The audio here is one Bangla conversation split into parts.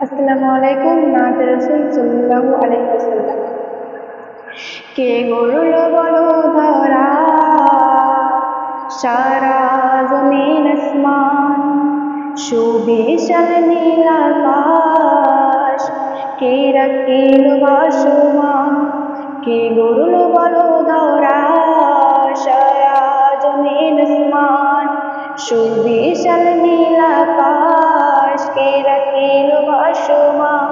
আসসালামু আলাইকুম নাত রসুল সাল্লাল্লাহু আলাইহি ওয়াসাল্লাম। কে গরুল বলো ধরা? সারা জমিন আসমান, সুবিশাল নীল আকাশ। কে রাখিল ভাসমান? কে গরুল বলো ধরা? সারা জমিন আসমান, সুবিশাল নীল আকাশ। কে রাখিল ভাসমান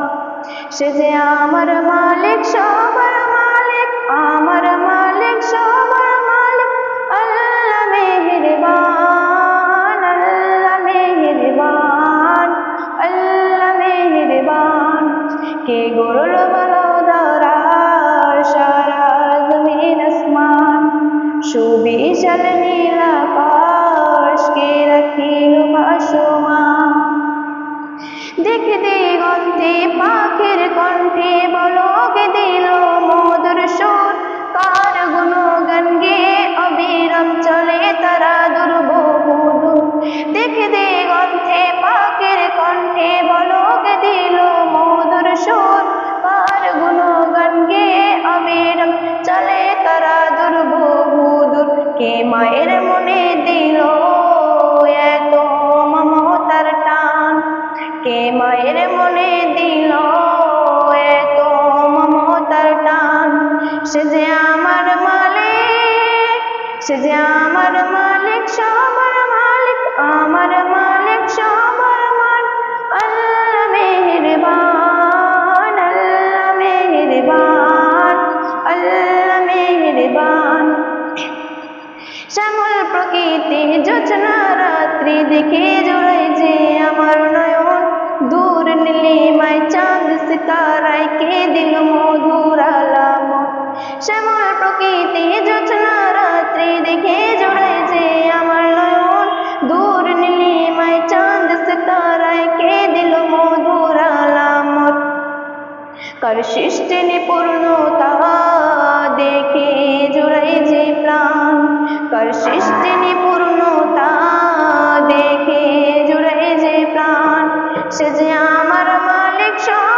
সে যে আমার মালিক সবার মালিক আমার মালিক সবার মালিক আল্লাহ মেহেরবান আল্লাহ মেহেরবান আল্লাহ মেহেরবান কে গরুল বলো দরার সারা জমিন আসমান সুবিশাল নীল আকাশ কে রাখিল সে যে আমার মালিক, সবার মালিক, আমার মালিক, সবার মালিক। আল্লাহ মেহেরবান আল্লাহ মেহেরবান আল্লাহ মেহেরবান। শ্যামল প্রকৃতি যোচনা রাত্রি দেখে জোড়াই তার সৃষ্টি নিপূর্ণতা দেখে জুড়াই যে প্রাণ। কার সৃষ্টি নিপূর্ণতা দেখে জুড়াই যে প্রাণ। সে যে আমার মালিক সব